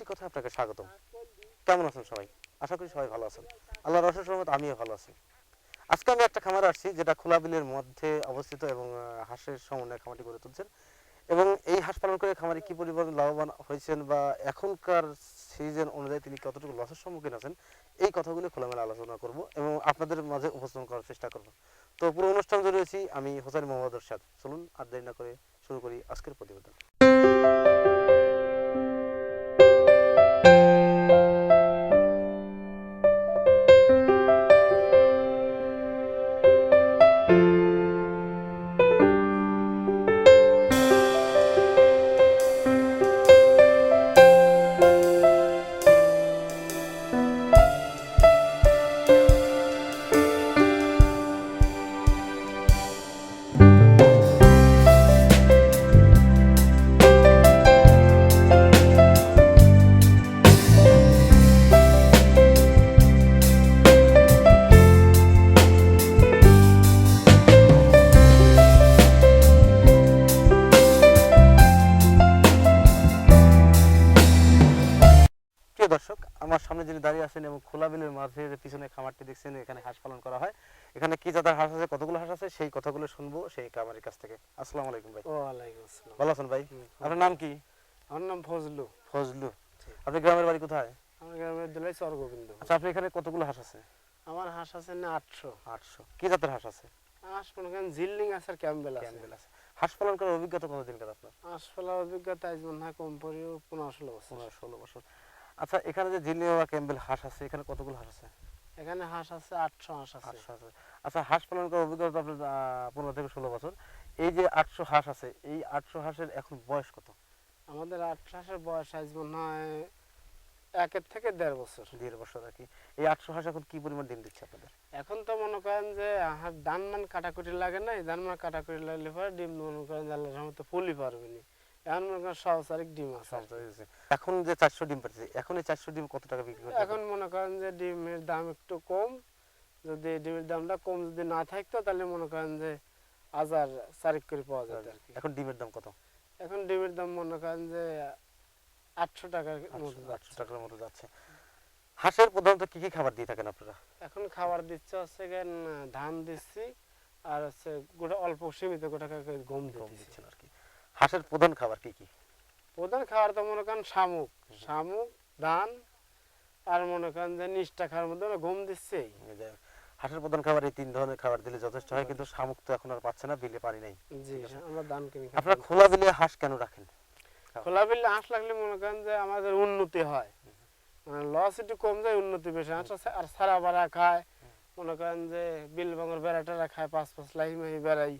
কৃষি কথা আপনাকে স্বাগতম। কেমন আছেন সবাই? আশা করি সবাই ভালো আছেন। আল্লাহর রসের সহমত, আমিও ভালো আছি। আজকে আমি একটা খামারে আসছি যেটা খোলা বিলের মধ্যে অবস্থিত এবং হাঁসের সমন্বয়ে খামারটি গড়ে তুলছেন। এবং এই হাঁস পালন করে খামারে কি পরিমাণ লাভবান হয়েছেন বা এখনকার সিজন অনুযায়ী তিনি কতটুকু লসের সম্মুখীন আছেন, এই কথাগুলো খোলামেলা আলোচনা করব এবং আপনাদের মাঝে উপস্থাপন করার চেষ্টা করব। তো পুরো অনুষ্ঠান জুড়ে রয়েছি আমি হোসেন মোহাম্মদ রশাদ চলুন আর দেরি না করে শুরু করি আজকের প্রতিবেদন। প্রিয় আমার সামনে যিনি দাঁড়িয়ে আছেন এবং খোলা বিলের মাঝে যে পিছনে খামারটি দেখছেন এখানে হাঁস পালন করা হয়। এখানে কি জাতের হাঁস আছে কতগুলো হাঁস আছে সেই কথাগুলো শুনব সেই খামারের কাছ থেকে। আসসালামু আলাইকুম ভাই। ওয়ালাইকুম আসসালাম। ভালো আছেন ভাই? আপনার নাম কি? আমার নাম ফজলু। ফজলু। আপনি গ্রামের বাড়ি কোথায়? আমার গ্রামের দিলাই চরগোবিন্দ আচ্ছা আপনি এখানে কতগুলো হাঁস আছে? আমার হাঁস আছে না আটশো। আটশো। কি জাতের হাঁস আছে? হাঁস করেন জিল্লিং আছে আর ক্যাম্বেল আছে। ক্যাম্বেল আছে। হাঁস পালন করার অভিজ্ঞতা কতদিন কার আপনার? হাঁস পালার অভিজ্ঞতা আজ মনে হয় কম পড়েও পনেরো ষোলো বছর। পনেরো ষোলো বছর। আচ্ছা এখানে যে জিনিয়া ক্যাম্বেল হাঁস আছে এখানে কতগুলো হাঁস আছে? এখানে হাঁস আছে আটশো হাঁস আছে। আচ্ছা হাঁস পালন করার অভিজ্ঞতা আপনার পনেরো থেকে ষোলো বছর। এই যে আটশো হাঁস আছে এই আটশো হাঁসের এখন বয়স কত? আমাদের আটশো হাঁসের বয়স আজ মনে হয় একের থেকে দেড় বছর। দেড় বছর আর কি। এই আটশো হাঁস এখন কি পরিমাণ ডিম দিচ্ছে আপনাদের? এখন তো মনে করেন যে হাঁস ধান মান কাটাকুটি লাগে না এই ধান মান কাটাকুটি লাগলে পরে ডিম মনে করেন যে আল্লাহর রহমতে ফুলই পারবে ডিম আছে। এখন যে চারশো ডিম পাচ্ছে এখন এই চারশো ডিম কত টাকা বিক্রি এখন মনে করেন যে ডিমের দাম একটু কম যদি ডিমের দামটা কম যদি না থাকতো তাহলে মনে করেন যে হাজার চারিক করে পাওয়া যেত আর কি। এখন ডিমের দাম কত? এখন ডিমের দাম মনে করেন যে আটশো টাকার মতো আটশো টাকার মতো যাচ্ছে। হাঁসের প্রধানত কি কি খাবার দিয়ে থাকেন আপনারা? এখন খাবার দিচ্ছে হচ্ছে ধান দিচ্ছি আর হচ্ছে গোটা অল্প সীমিত গোটা গম দিচ্ছেন আর হাঁসের প্রধান খাবার কি কি? প্রধান খাবার তো মনে করেন শামুক। শামুক ধান আর মনে করেন যে নিষ্ঠা খাওয়ার মধ্যে ওরা গম দিচ্ছেই হাঁসের প্রধান খাবার এই তিন ধরনের খাবার দিলে যথেষ্ট হয় কিন্তু শামুক তো এখন আর পাচ্ছে না বিলে পানি নাই। জি আমরা ধান কিনে আপনারা খোলা বিলে হাঁস কেন রাখেন? খোলা বিলে হাঁস লাগলে মনে করেন যে আমাদের উন্নতি হয়। মানে লস একটু কম যায় উন্নতি বেশি হাঁস আর সারা বেড়া খায়। মনে করেন যে বিল ভাঙর বেড়াটারা খায় পাঁচ পাঁচ লাহি মাহি বেড়াই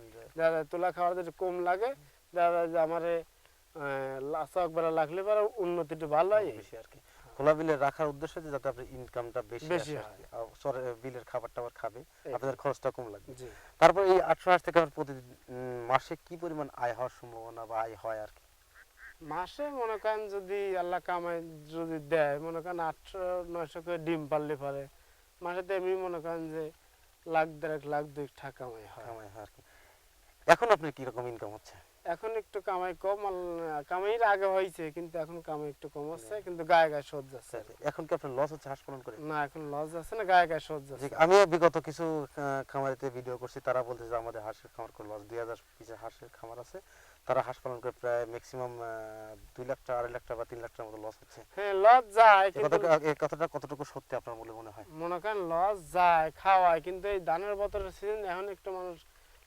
তুলা খাওয়ার একটু কম লাগে দেখা যায় আমার চক বেড়া লাগলে পরে উন্নতি একটু ভালো হয়। বেশি আর কি। খোলা বিলে রাখার উদ্দেশ্য যে যাতে আপনার ইনকামটা বেশি বেশি বিলের খাবার টাবার খাবে আপনাদের খরচটা কম লাগবে। তারপর এই আটশো হাঁস থেকে আপনার প্রতিদিন মাসে কি পরিমাণ আয় হওয়ার সম্ভাবনা বা আয় হয় আর কি? মাসে মনে করেন যদি আল্লাহ কামাই যদি দেয় মনে করেন আটশো নয়শো করে ডিম পারলে পারে মাসে তো এমনি মনে করেন যে লাখ দেড়েক লাখ দুই টাকা কামাই হয়। কামাই হয় আর কি। এখন আপনার কি রকম ইনকাম হচ্ছে? এখন একটু কামাই কম কামাইয়ের আগে হয়েছে কিন্তু এখন কামাই একটু কম হচ্ছে কিন্তু গায়ে গায়ে সহ্য যাচ্ছে এখন কি আপনার লস হচ্ছে হাঁস পালন করে? না এখন লস যাচ্ছে না গায়ে গায়ে সহ্য যাচ্ছে আমিও বিগত কিছু খামারিতে ভিডিও করছি তারা বলছে যে আমাদের হাঁসের খামার করে লস দুই হাজার পিসের হাঁসের খামার আছে তারা হাঁস পালন করে প্রায় ম্যাক্সিমাম দুই লাখ টাকা আড়াই লাখ টাকা বা তিন লাখ টাকার মতো লস হচ্ছে। হ্যাঁ লস যায় কিন্তু এই কথাটা কতটুকু সত্যি আপনার বলে মনে হয়? মনে করেন লস যায় খাওয়ায় কিন্তু এই ধানের বতরের সিজন এখন একটু মানুষ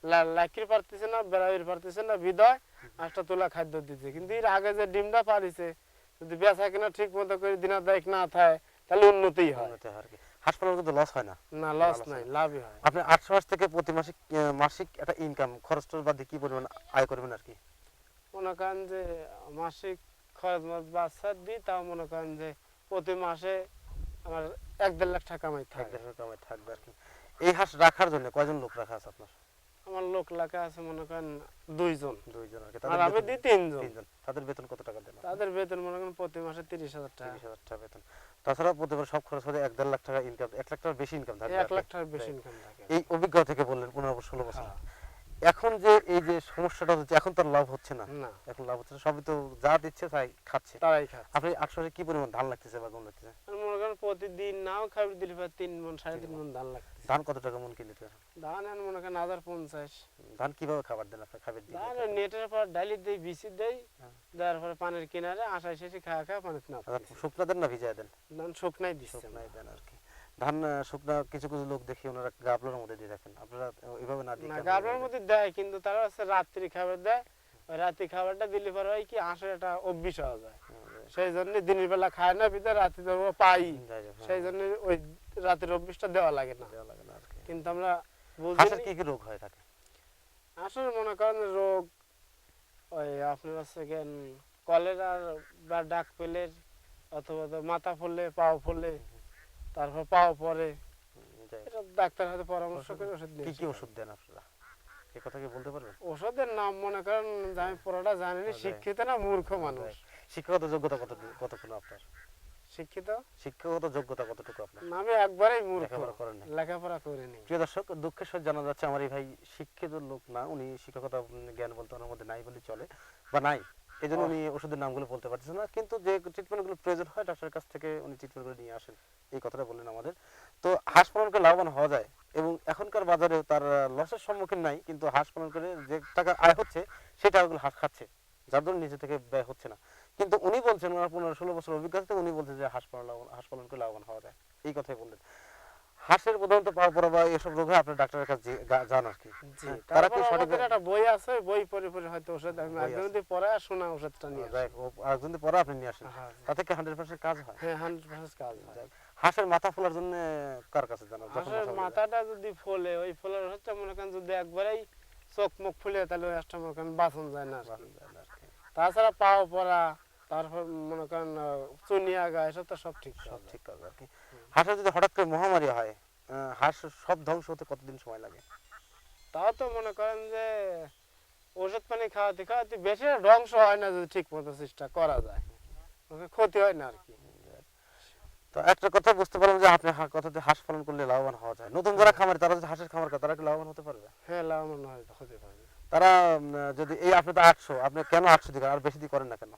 লাকির পারতেছে না বেড়াইর পারতেছে না বিদয় আটটা তোলা খাদ্য দিতে। কিন্তু এর আগে যে ডিমটা পারিছে যদি বেচা কিনা ঠিক মতো করে দিনা দায়িক না থাকে তাহলে উন্নতি হয়। উন্নতি আর কি। হাঁস পালন কিন্তু লস হয় না। না লস নাই লাভই হয়। আপনি আটশো মাস থেকে প্রতি মাসে মাসিক একটা ইনকাম খরচ টরচ বাদে কি পরিমাণ আয় করবেন আর কি? মনে করেন যে মাসিক খরচ বাচ্চা দিই তাও মনে করেন যে প্রতি মাসে আমার এক দেড় লাখ টাকা কামাই এক থাকে। দেড় কামাই থাকবে আর কি। এই হাঁস রাখার জন্য কয়জন লোক রাখা আছে আপনার? আমার লোক লাগা আছে মনে করেন দুইজন। দুইজন আর আমি দিই তিনজন। তিনজন। তাদের বেতন কত টাকা দেন তাদের বেতন মনে করেন প্রতি মাসে তিরিশ হাজার টাকা। তিরিশ হাজার টাকা বেতন। তাছাড়া প্রতি মাসে সব খরচ হলে এক দেড় লাখ টাকা ইনকাম এক লাখ টাকার বেশি ইনকাম থাকে এক লাখ টাকার বেশি ইনকাম থাকে। এই অভিজ্ঞতা থেকে বললেন পনেরো বছর ষোলো বছর। হ্যাঁ। এখন যে এই যে সমস্যাটা হচ্ছে এখন তো আর লাভ হচ্ছে না। এখন লাভ হচ্ছে না। সবই তো যা দিচ্ছে তাই খাচ্ছে। তারাই খাচ্ছে। আপনি আটশো কি পরিমাণ ধান লাগতেছে বা গম লাগতেছে? মনে করেন প্রতিদিন নাও খাবার দিলে পরে তিন মন সাড়ে তিন মন ধান লাগতেছে। ধান কত টাকা মন কিনতে ধান এখন মনে করেন হাজার পঞ্চাশ। ধান কীভাবে খাবার দেন আপনার খাবার দিয়ে ধান নেটের পর ডালি দেই বিচি দেই হ্যাঁ। দেওয়ার পরে পানির কিনারে আশায় শেষে খাওয়া খাওয়া পানিতে না আচ্ছা, শুকনা দেন না ভিজায় দেন? ধান শুকনাই দিচ্ছে। শুকনাই দেন আর কি। ধান শুকনা কিছু কিছু লোক দেখি ওনারা গাবলার মধ্যে দিয়ে রাখেন। আপনারা এভাবে না না গাবলার মধ্যে দেয় কিন্তু তারা হচ্ছে রাত্রি খাবার দেয়। ওই রাত্রি খাবারটা দিলে পরে হয় কি আঁশের একটা অভ্যিস হওয়া যায়। সেই জন্য দিনের বেলা খায় না ভিতরে রাত্রি তো পাই। হ্যাঁ, সেই জন্য ওই রাতের অভ্যিসটা দেওয়া লাগে না। দেওয়া লাগে না। কিন্তু আমরা হাঁসের কি কি রোগ হয় থাকে আসলে মনে করেন রোগ ওই আপনার হচ্ছে গেন কলেরার বা ডাক পেলের অথবা মাথা ফুললে পাও ফুললে তারপর পাও পরে ডাক্তার হাতে পরামর্শ করে ওষুধ কি কি ওষুধ দেন আপনারা? এ কথা কি বলতে পারবেন? ওষুধের নাম মনে করেন আমি পুরোটা জানি না শিক্ষিত না মূর্খ মানুষ। শিক্ষাগত যোগ্যতা কত কতক্ষণ আপনার? শিক্ষিত? শিক্ষাগত যোগ্যতা কতটুকু আপনার? আমি একবারেই মূর্খ। লেখাপড়া করেন লেখাপড়া করিনি প্রিয় দর্শক দুঃখের সাথে জানা যাচ্ছে আমার এই ভাই শিক্ষিত লোক না উনি শিক্ষকতা উম, জ্ঞান বলতে ওনার মধ্যে নাই বলে চলে বা নাই। এই জন্য উনি ওষুধের নামগুলো বলতে পারছেন না। কিন্তু যে ট্রিটমেন্টগুলো প্রয়োজন হয় ডাক্তারের কাছ থেকে উনি ট্রিটমেন্টগুলো নিয়ে আসেন। এই কথাটা বললেন আমাদের। তো হাঁস পালন করে লাভবান হওয়া যায় এবং এখনকার বাজারে তার লসের সম্মুখীন নাই কিন্তু হাঁস পালন করে যে টাকা আয় হচ্ছে সেই টাকাগুলো হাঁস খাচ্ছে। যার জন্য নিজে থেকে ব্যয় হচ্ছে না। কিন্তু উনি বলছেন ওনার পনেরো ষোলো বছর অভিজ্ঞতা উনি বলছেন যে হাঁস পালন হাঁস পালন করে লাভবান হওয়া যায়। এই কথাই বললেন। হাঁসের প্রধানত পাওয়া পড়া বা এসব রোগ আপনার ডাক্তারের কাছে যান আর কি। হ্যাঁ, তারা কি সঠিক একটা বই আছে বই পড়ে পড়ে হয়তো ওষুধ আমি একদিন। যদি পড়ে আর শোনা ওষুধটা নিয়ে যাই দিয়ে পরে আপনি নিয়ে আসেন। হ্যাঁ। তাতে কি হান্ড্রেড পার্সেন্ট কাজ হয়? হ্যাঁ হান্ড্রেড পার্সেন্ট কাজ হয়। হাঁসের মাথা ফোলার জন্য কার কাছে জানো হাঁসের মাথাটা যদি ফোলে ওই ফোলার হচ্ছে মনে করেন যদি একবারেই চোখ মুখ ফুলে তাহলে ওই মনে করেন বাঁচন যায় না আর যায় না তাছাড়া পাও পড়া তারপর মনে করেন চুনিয়া গা এসব তো সব ঠিক সব ঠিক কাজ আর কি। হাঁসের যদি হঠাৎ করে মহামারী হয় হাঁস সব ধ্বংস হতে কতদিন সময় লাগে? তাও তো মনে করেন যে ওষুধ পানি খাওয়াতে খাওয়াতে বেশি ধ্বংস হয় না যদি ঠিক মতো চেষ্টা করা যায়। ক্ষতি হয় না আর কি। তো একটা কথা বুঝতে পারলাম যে আপনি কথাতে হাঁস পালন করলে লাভবান হওয়া যায়। নতুন যারা খামারে তারা যদি হাঁসের খামার করে তারা কি লাভবান হতে পারবে? হ্যাঁ লাভবান হয় হতে পারবে। তারা যদি এই আপনি তো আটশো আপনি কেন আটশো দিকে আর বেশি দিয়ে করেন না কেন?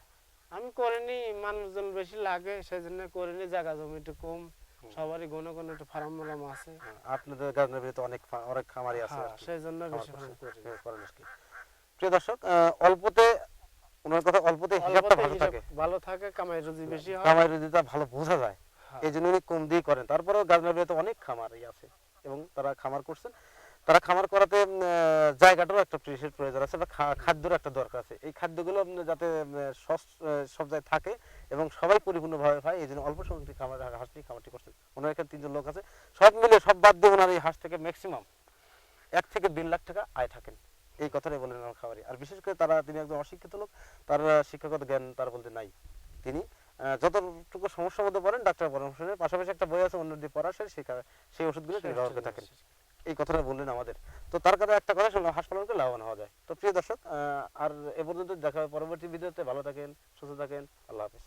আমি করিনি মানুষজন বেশি লাগে সেই জন্য করিনি জায়গা জমি একটু কম সবারই ঘন ঘন একটু ফার্ম মারাম আছে। হ্যাঁ, আপনাদের গার্ডেনের ভিতরে অনেক অনেক খামারি আছে হ্যাঁ। সেই জন্য বেশি হ্যাঁ, করেন আর কি। প্রিয় দর্শক অল্পতে ওনার কথা অল্পতে হিসাবটা ভালো থাকে। ভালো থাকে কামাই রুজি বেশি হয়। কামাই রুজিটা ভালো বোঝা যায়। এই জন্য উনি কম দিয়ে করেন। তারপরেও গার্ডেনের ভিতরে অনেক খামারি আছে এবং তারা খামার করছেন। তারা খামার করাতে জায়গাটারও একটা প্রয়োজন আছে বা খাদ্যের একটা দরকার আছে। এই খাদ্যগুলো যাতে সব জায়গায় থাকে এবং সবাই পরিপূর্ণভাবে পায়, এই জন্য অল্প সংখ্যক খামার, হাঁস নিয়ে খামারটি করছেন ওনার এখানে তিনজন লোক আছে। সব মিলে সব বাদ দিয়ে ওনার এই হাঁস থেকে ম্যাক্সিমাম এক থেকে দেড় লাখ টাকা আয় থাকেন। এই কথাটাই বলেন আমার খাবারই আর বিশেষ করে তারা, তিনি একজন অশিক্ষিত লোক, তার শিক্ষাগত জ্ঞান তার বলতে নাই। তিনি যতটুকু সমস্যার মধ্যে পড়েন ডাক্তার পরামর্শ পাশাপাশি একটা বই আছে অন্য দিয়ে পড়া সেই সেই ওষুধগুলো তিনি ব্যবহার করে থাকেন। এই কথাটা বললেন আমাদের। তো তার কারণে একটা কথা শুনলাম, হাসপাতাল করে লাভবান হওয়া যায়। তো প্রিয় দর্শক আর এ পর্যন্ত দেখা হবে পরবর্তী ভিডিওতে। ভালো থাকেন, সুস্থ থাকেন, আল্লাহ হাফিজ।